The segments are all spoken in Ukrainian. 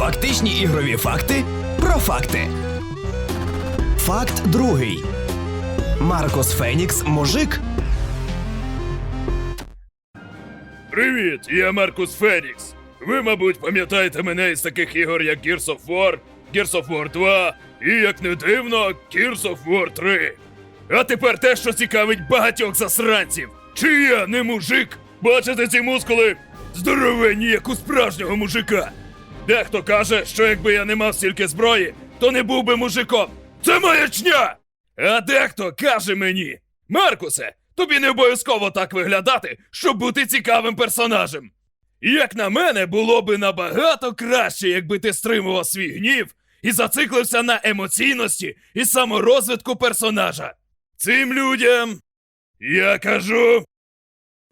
Фактичні ігрові факти про факти. Факт другий. Маркос Фенікс мужик. Привіт, я Маркус Фенікс. Ви, мабуть, пам'ятаєте мене із таких ігор, як Gears of War, Gears of War 2 і, як не дивно, Gears of War 3. А тепер те, що цікавить багатьох засранців. Чи я не мужик? Бачите ці мускули? Здоровенні, як у справжнього мужика. Дехто каже, що якби я не мав стільки зброї, то не був би мужиком. Це маячня! А дехто каже мені: Маркусе, тобі не обов'язково так виглядати, щоб бути цікавим персонажем. Як на мене, було би набагато краще, якби ти стримував свій гнів і зациклився на емоційності і саморозвитку персонажа. Цим людям я кажу.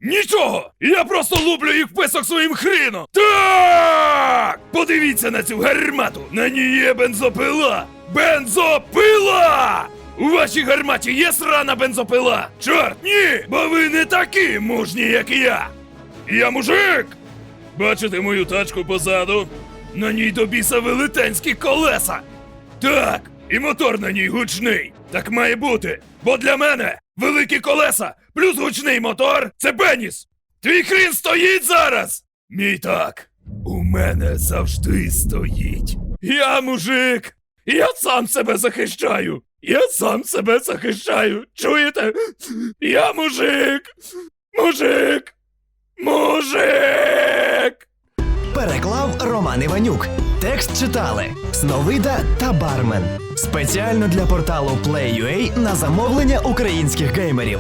Нічого! Я просто луплю їх в писок своїм хріном! Так! Подивіться на цю гармату! На ній є бензопила! Бензопила! У вашій гарматі є срана бензопила! Чорт, ні! Бо ви не такі мужні, як я! Я мужик! Бачите мою тачку позаду? На ній до біса велетенські колеса! Так, і мотор на ній гучний. Так має бути. Бо для мене великі колеса плюс гучний мотор це пеніс. Твій хрін стоїть зараз. Мій так. У мене завжди стоїть. Я мужик. Я сам себе захищаю. Я сам себе захищаю. Чуєте? Я мужик. Мужик. Мужик. Переклав Роман Іванюк. Текст читали Сновида та Бармен. Спеціально для порталу Play.ua на замовлення українських геймерів.